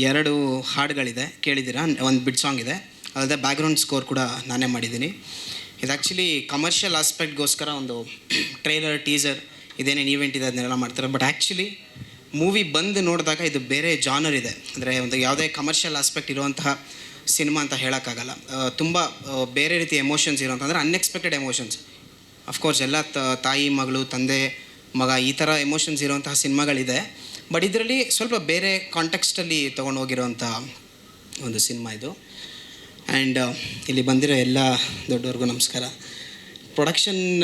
ಎರಡು ಹಾಡುಗಳಿದೆ, ಕೇಳಿದ್ದೀರಾ? ಒಂದು ಬಿಡ್ ಸಾಂಗ್ ಇದೆ. ಅಲ್ಲದೆ ಬ್ಯಾಕ್ಗ್ರೌಂಡ್ ಸ್ಕೋರ್ ಕೂಡ ನಾನೇ ಮಾಡಿದ್ದೀನಿ. ಇದು ಆ್ಯಕ್ಚುಲಿ ಕಮರ್ಷಿಯಲ್ ಆಸ್ಪೆಕ್ಟ್ಗೋಸ್ಕರ ಒಂದು ಟ್ರೈಲರ್ ಟೀಸರ್ ಇದೇನೇನು ಈವೆಂಟ್ ಇದೆ ಅದನ್ನೆಲ್ಲ ಮಾಡ್ತಾರೆ. ಬಟ್ ಆ್ಯಕ್ಚುಲಿ ಮೂವಿ ಬಂದು ನೋಡಿದಾಗ ಇದು ಬೇರೆ ಜಾನರ್ ಇದೆ. ಅಂದರೆ ಒಂದು ಯಾವುದೇ ಕಮರ್ಷಿಯಲ್ ಆಸ್ಪೆಕ್ಟ್ ಇರುವಂತಹ ಸಿನಿಮಾ ಅಂತ ಹೇಳೋಕ್ಕಾಗಲ್ಲ. ತುಂಬ ಬೇರೆ ರೀತಿ ಎಮೋಷನ್ಸ್ ಇರುವಂಥ ಅಂದರೆ ಅನ್ಎಕ್ಸ್ಪೆಕ್ಟೆಡ್ ಎಮೋಷನ್ಸ್ ಅಫ್ಕೋರ್ಸ್ ಎಲ್ಲ ತಾಯಿ, ಮಗಳು, ತಂದೆ ಮಗ, ಈ ಥರ ಎಮೋಷನ್ಸ್ ಇರುವಂತಹ ಸಿನಿಮಾಗಳಿದೆ. ಬಟ್ ಇದರಲ್ಲಿ ಸ್ವಲ್ಪ ಬೇರೆ ಕಾಂಟೆಕ್ಸ್ಟಲ್ಲಿ ತೊಗೊಂಡು ಹೋಗಿರೋವಂಥ ಒಂದು ಸಿನಿಮಾ ಇದು. ಆ್ಯಂಡ್ ಇಲ್ಲಿ ಬಂದಿರೋ ಎಲ್ಲ ದೊಡ್ಡವ್ರಿಗೂ ನಮಸ್ಕಾರ. ಪ್ರೊಡಕ್ಷನ್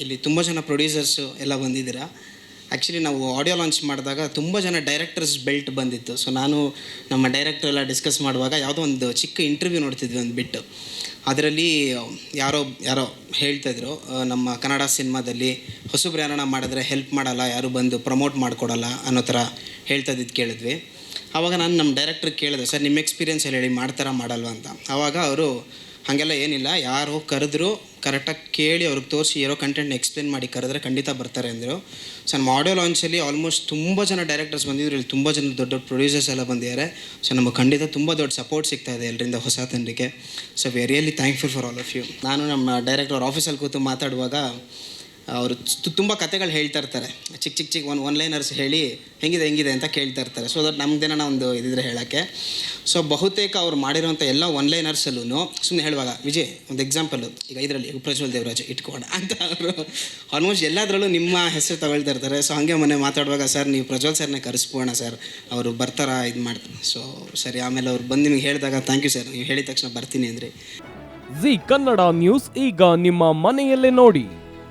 ಇಲ್ಲಿ ತುಂಬ ಜನ ಪ್ರೊಡ್ಯೂಸರ್ಸು ಎಲ್ಲ ಬಂದಿದ್ದೀರಾ. ಆ್ಯಕ್ಚುಲಿ ನಾವು ಆಡಿಯೋ ಲಾಂಚ್ ಮಾಡಿದಾಗ ತುಂಬ ಜನ ಡೈರೆಕ್ಟರ್ಸ್ ಬೆಲ್ಟ್ ಬಂದಿತ್ತು. ಸೊ ನಾನು ನಮ್ಮ ಡೈರೆಕ್ಟರ್ ಎಲ್ಲ ಡಿಸ್ಕಸ್ ಮಾಡುವಾಗ ಯಾವುದೋ ಒಂದು ಚಿಕ್ಕ ಇಂಟರ್ವ್ಯೂ ನೋಡ್ತಿದ್ವಿ ಒಂದು ಬಿಟ್ಟು. ಅದರಲ್ಲಿ ಯಾರೋ ಯಾರೋ ಹೇಳ್ತಾಯಿದ್ರು ನಮ್ಮ ಕನ್ನಡ ಸಿನಿಮಾದಲ್ಲಿ ಹೊಸಬ್ರು ಯಾರನ್ನ ಮಾಡಿದ್ರೆ ಹೆಲ್ಪ್ ಮಾಡಲ್ಲ, ಯಾರು ಬಂದು ಪ್ರಮೋಟ್ ಮಾಡಿಕೊಡಲ್ಲ ಅನ್ನೋ ಥರ ಹೇಳ್ತಾ ಇದ್ದಿದ್ದು ಕೇಳಿದ್ವಿ. ಆವಾಗ ನಾನು ನಮ್ಮ ಡೈರೆಕ್ಟ್ರಿಗೆ ಕೇಳಿದೆ, ಸರ್, ನಿಮ್ಮ ಎಕ್ಸ್ಪೀರಿಯನ್ಸ್ ಹೇಳಿ ಮಾಡ್ತಾರ, ಮಾಡಲ್ವ? ಅಂತ. ಆವಾಗ ಅವರು ಹಾಗೆಲ್ಲ ಏನಿಲ್ಲ. ಯಾರು ಕರೆದ್ರು ಕರೆಕ್ಟಾಗಿ ಕೇಳಿ ಅವ್ರಿಗೆ ತೋರಿಸಿ ಇರೋ ಕಂಟೆಂಟ್ನ ಎಕ್ಸ್ಪ್ಲೇನ್ ಮಾಡಿ ಕರೆದ್ರೆ ಖಂಡಿತ ಬರ್ತಾರೆ ಅಂದರು. ಸೊ ನಮ್ಮ ಆಡಿಯೋ ಲಾಂಚಲ್ಲಿ ಆಲ್ಮೋಸ್ಟ್ ತುಂಬ ಜನ ಡೈರೆಕ್ಟರ್ಸ್ ಬಂದಿದ್ರು. ಇಲ್ಲಿ ತುಂಬ ಜನ ದೊಡ್ಡ ದೊಡ್ಡ ಪ್ರೊಡ್ಯೂಸರ್ಸ್ ಎಲ್ಲ ಬಂದಿದ್ದಾರೆ. ಸೊ ನಮಗೆ ಖಂಡಿತ ತುಂಬ ದೊಡ್ಡ ಸಪೋರ್ಟ್ ಸಿಗ್ತಾ ಇದೆ ಎಲ್ಲರಿಂದ ಹೊಸ ತಂಡಕ್ಕೆ. So we thankful for all of you ನಾನು ನಮ್ಮ ಡೈರೆಕ್ಟರ್ ಆಫೀಸಲ್ಲಿ ಕೂತು ಮಾತಾಡುವಾಗ ಅವರು ತುಂಬ ಕತೆಗಳು ಹೇಳ್ತಾ ಇರ್ತಾರೆ. ಚಿಕ್ಕ ಚಿಕ್ಕ ಚಿಕ್ಕ ಒಂದು ಒನ್ ಲೈನರ್ಸ್ ಹೇಳಿ ಹೆಂಗಿದೆ ಹೆಂಗಿದೆ ಅಂತ ಕೇಳ್ತಾ ಇರ್ತಾರೆ. ಸೊ ದಟ್ ನಮ್ದೇನ ಒಂದು ಇದಿದ್ರೆ ಹೇಳೋಕ್ಕೆ. ಸೊ ಬಹುತೇಕ ಅವ್ರು ಮಾಡಿರೋಂಥ ಎಲ್ಲ ಒನ್ ಲೈನರ್ಸಲ್ಲೂ ಸುಮ್ಮನೆ ಹೇಳುವಾಗ, ವಿಜಯ್, ಒಂದು ಎಕ್ಸಾಂಪಲ್ ಈಗ ಇದರಲ್ಲಿ ಪ್ರಜ್ವಲ್ ದೇವರಾಜ್ ಇಟ್ಕೋಣ ಅಂತ ಅವರು ಆಲ್ಮೋಸ್ಟ್ ಎಲ್ಲದರಲ್ಲೂ ನಿಮ್ಮ ಹೆಸರು ತಗೊಳ್ತಾ ಇರ್ತಾರೆ. ಸೊ ಹಾಗೆ ಮೊನ್ನೆ ಮಾತಾಡುವಾಗ, ಸರ್, ನೀವು ಪ್ರಜ್ವಲ್ ಸರ್ನೇ ಕರೆಸ್ಬೋಣ ಸರ್. ಅವರು ಬರ್ತಾರಾ, ಇದು ಮಾಡ್ತಾರೆ ಸೊ ಸರಿ, ಆಮೇಲೆ ಅವ್ರು ಬಂದು ನಿಮ್ಗೆ ಹೇಳಿದಾಗ, ಥ್ಯಾಂಕ್ ಯು ಸರ್, ನೀವು ಹೇಳಿದ ತಕ್ಷಣ ಬರ್ತೀನಿ ಅಂದರೆ. ಜಿ ಕನ್ನಡ ನ್ಯೂಸ್ ಈಗ ನಿಮ್ಮ ಮನೆಯಲ್ಲೇ ನೋಡಿ.